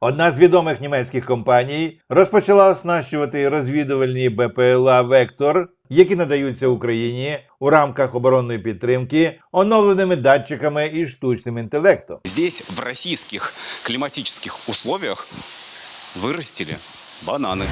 Одна з відомих німецьких компаній розпочала оснащувати розвідувальні БПЛА Вектор, які надаються Україні у рамках оборонної підтримки, оновленими датчиками і штучним інтелектом. Здесь, в российских климатических условиях, вырастили бананы.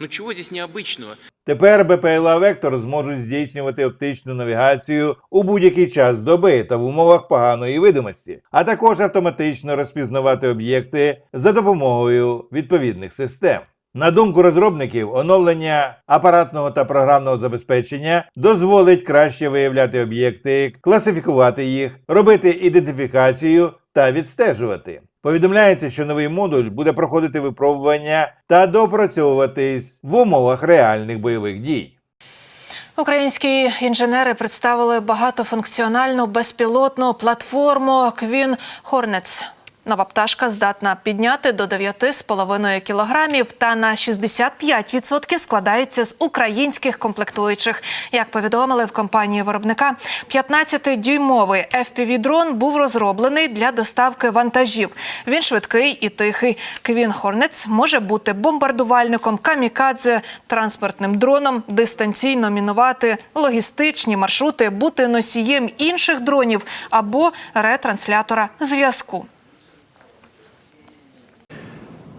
Ну чего здесь необычного? Тепер БПЛА Вектор зможуть здійснювати оптичну навігацію у будь-який час доби та в умовах поганої видимості, а також автоматично розпізнавати об'єкти за допомогою відповідних систем. На думку розробників, оновлення апаратного та програмного забезпечення дозволить краще виявляти об'єкти, класифікувати їх, робити ідентифікацію та відстежувати. Повідомляється, що новий модуль буде проходити випробування та допрацьовуватись в умовах реальних бойових дій. Українські інженери представили багатофункціональну безпілотну платформу Квін Hornets. Нова пташка здатна підняти до 9,5 кілограмів та на 65% складається з українських комплектуючих. Як повідомили в компанії виробника, 15-дюймовий FPV-дрон був розроблений для доставки вантажів. Він швидкий і тихий. Queen Hornets може бути бомбардувальником, камікадзе, транспортним дроном, дистанційно мінувати логістичні маршрути, бути носієм інших дронів або ретранслятора зв'язку.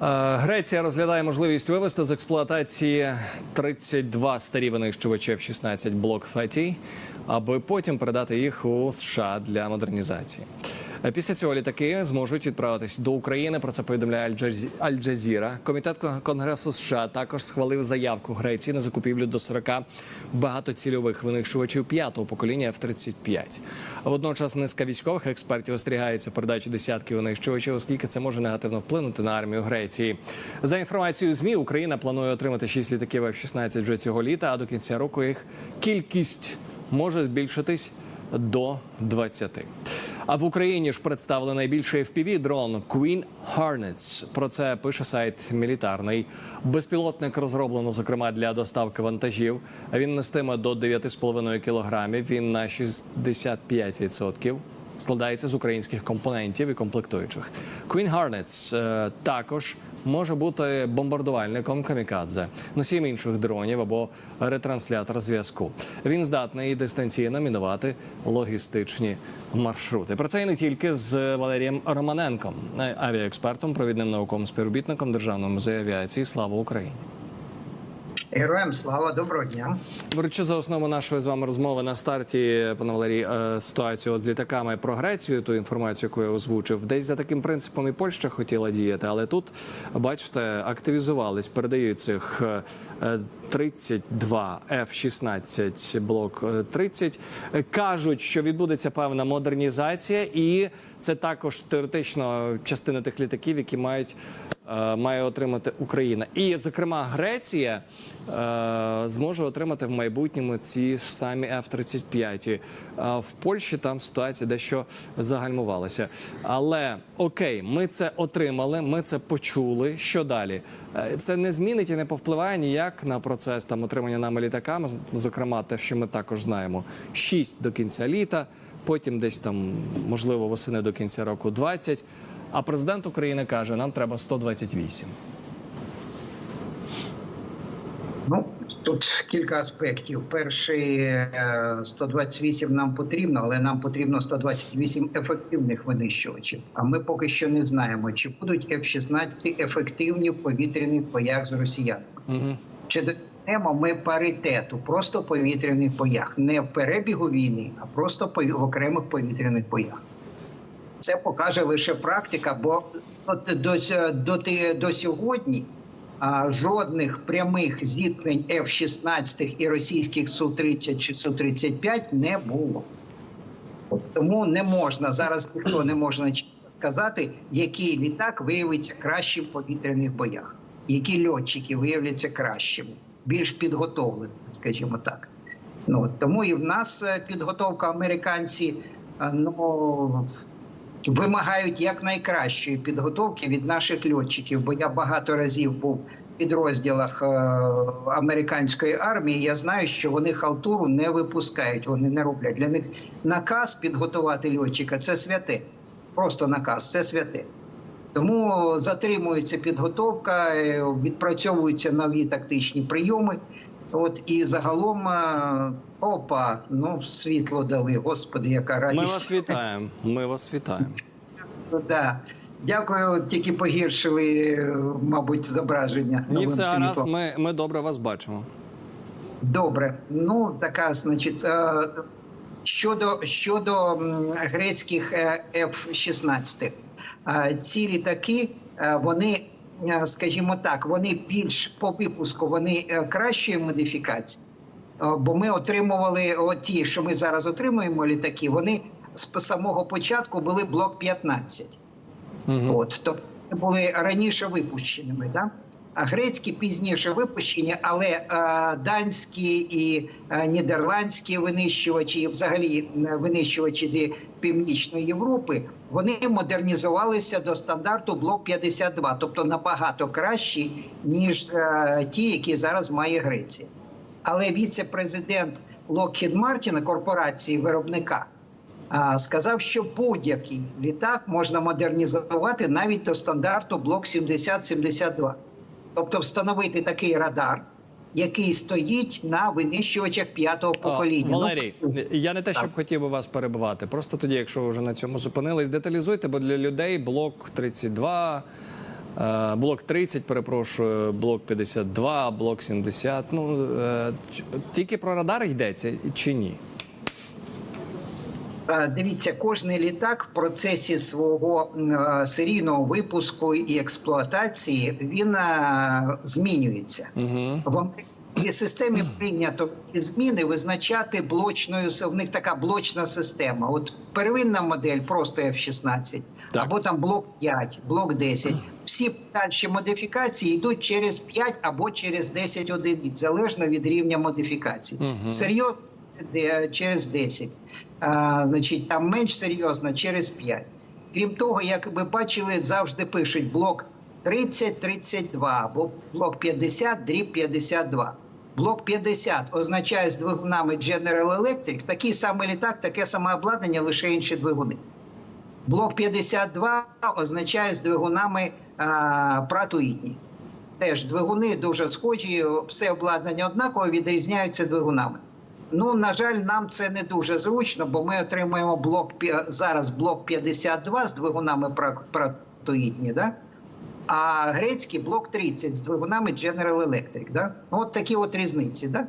Е, Греція розглядає можливість вивести з експлуатації 32 старі винищувачі F-16 Block 30, аби потім передати їх у США для модернізації. Е, Після цього літаки зможуть відправитись до України. Про це повідомляє Аль-Джаз- Аль-Джазіра. Комітет Кон- Конгресу США також схвалив заявку Греції на закупівлю до 40 багатоцільових винищувачів п'ятого покоління F-35. А Водночас низка військових експертів остерігається передачі десятків винищувачів, оскільки це може негативно вплинути на армію Греції. За інформацією змі, Україна планує отримати 6 літаків F-16 вже цього літа, а до кінця року їх кількість може збільшитись до 20. А в Україні ж представили найбільший fpv дрон Queen Hornets. Про це пише сайт мілітарний. Безпілотник розроблено зокрема для доставки вантажів. Він нестиме до 9,5 кілограмів. Він на 65% складається з українських компонентів і комплектуючих. Queen Hornets е, також може бути бомбардувальником камікадзе, носієм інших дронів або ретранслятор зв'язку. Він здатний дистанційно мінувати логістичні маршрути. Про це і не тільки з Валерієм Романенком, е, авіаекспертом, провідним науковим співробітником Державного музею авіації. Слава Україні! Героям слава, доброго дня. Беручи за основу нашої з вами розмови на старті, пане Валерій, е, ситуацію з літаками про Грецію, ту інформацію, яку я озвучив, десь за таким принципом і Польща хотіла діяти, але тут, бачите, активізувались, передають цих е, е, 32 F-16 блок е, 30. Е, Кажуть, що відбудеться певна модернізація, і це також теоретично частина тих літаків, які мають має отримати Україна. І, зокрема, Греція е, зможе отримати в майбутньому ці ж самі F-35. Е, в Польщі там ситуація дещо загальмувалася. Але окей, ми це отримали, ми це почули. Що далі? Е, Це не змінить і не повпливає ніяк на процес там отримання нами літаками. Зокрема, те, що ми також знаємо: 6 до кінця літа, потім десь там, можливо, восени до кінця року 20. А президент України каже, нам треба 128. Ну тут кілька аспектів. Перший е, 128 нам потрібно, але нам потрібно 128 ефективних винищувачів. А ми поки що не знаємо, чи будуть F-16 ефективні в повітряних боях з росіянами. Угу. Чи досягнемо ми паритету просто в повітряних боях, не в перебігу війни, а просто в окремих повітряних боях. Це покаже лише практика, бо до, до, до сьогодні а, жодних прямих зіткнень F-16 і російських Су-30 чи Су-35 не було. Тому не можна зараз ніхто не можна сказати, який літак виявиться кращим в повітряних боях, які льотчики виявляться кращими, більш підготовленими, скажімо так. Ну тому і в нас е, підготовка американці е, ну, вимагають якнайкращої підготовки від наших льотчиків. Бо я багато разів був в підрозділах е, американської армії. Я знаю, що вони халтуру не випускають, вони не роблять. Для них наказ підготувати льотчика це святе. Просто наказ, це святе. Тому затримується підготовка, е, відпрацьовуються нові тактичні прийоми. От і загалом е, опа, ну світло дали. Господи, яка Ми радість. вас вітаємо. Ми вас вітаємо. Да. Дякую, тільки погіршили, е, мабуть, зображення. Ні, все гаразд. Ми, ми добре вас бачимо. Добре, ну така, значить, е, щодо щодо грецьких F-16, е, ці літаки, вони, скажімо так, вони більш по випуску, вони е, кращої модифікації. Е, Бо ми отримували ті, що ми зараз отримуємо літаки, вони з самого початку були блок 15. От, тобто були раніше випущеними, да? Грецькі пізніше випущені, але е, данські і е, нідерландські винищувачі, і взагалі е, винищувачі зі Північної Європи, вони модернізувалися до стандарту блок 52, тобто набагато кращі, ніж ті, які зараз має Греція. Але віце-президент Lockheed Martin, корпорації виробника, сказав, що будь-який літак можна модернізувати навіть до стандарту блок 70-72. Тобто встановити такий радар, який стоїть на винищувачах п'ятого покоління. А, Валерій, Ну, я не те, щоб так. хотів би вас перебивати. Просто тоді, якщо ви вже на цьому зупинились, деталізуйте, бо для людей блок 32, е, блок 30, перепрошую, блок 52, блок 70. Ну е, тільки про радар йдеться чи ні? Е, Дивіться, кожний літак в процесі свого е, серійного випуску і експлуатації він е, змінюється. Угу. В американській системі прийнято ці зміни визначати блочною в них така блочна система. От первинна модель просто F-16, Так. або там блок 5, блок 10. Всі далі модифікації йдуть через 5 або через 10 одиниць, залежно від рівня модифікації. Серйозно через 10. А, значить, там менш серйозно через 5. Крім того, як ви бачили, завжди пишуть блок 30-32 або блок 50, дріб 52. Блок 50 означає з двигунами General Electric, такий самий літак, таке саме обладнання, лише інші двигуни. Блок 52 означає з двигунами Pratt Теж двигуни дуже схожі, все обладнання однаково відрізняються двигунами. Ну, на жаль, нам це не дуже зручно, бо ми отримуємо блок зараз блок 52 з двигунами Pratt да? а грецький блок 30 з двигунами General Electric. Да? От такі от різниці. Да?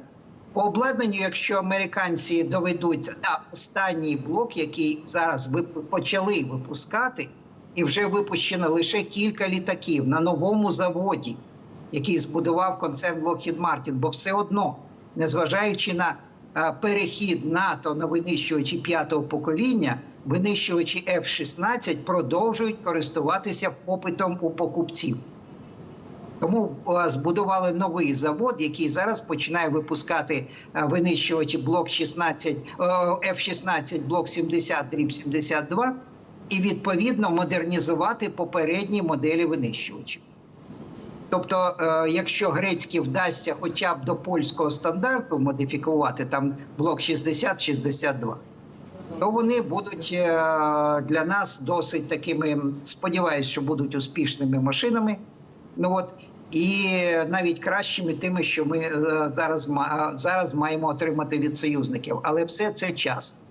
По обладнанню, якщо американці доведуть на останній блок, який зараз почали випускати, і вже випущено лише кілька літаків на новому заводі, який збудував концерн Lockheed Martin, бо все одно, незважаючи на перехід НАТО на винищувачі п'ятого покоління, винищувачі F-16 продовжують користуватися попитом у покупців. Тому збудували новий завод, який зараз починає випускати винищувачі блок 16, е, F-16, блок 70, дріб 72, і відповідно модернізувати попередні моделі винищувачів. Тобто, е, якщо грецькі вдасться хоча б до польського стандарту модифікувати там блок 60-62, то вони будуть е, для нас досить такими, сподіваюся, що будуть успішними машинами. Ну от і навіть кращими тими, що ми е, зараз зараз маємо отримати від союзників. Але все це час.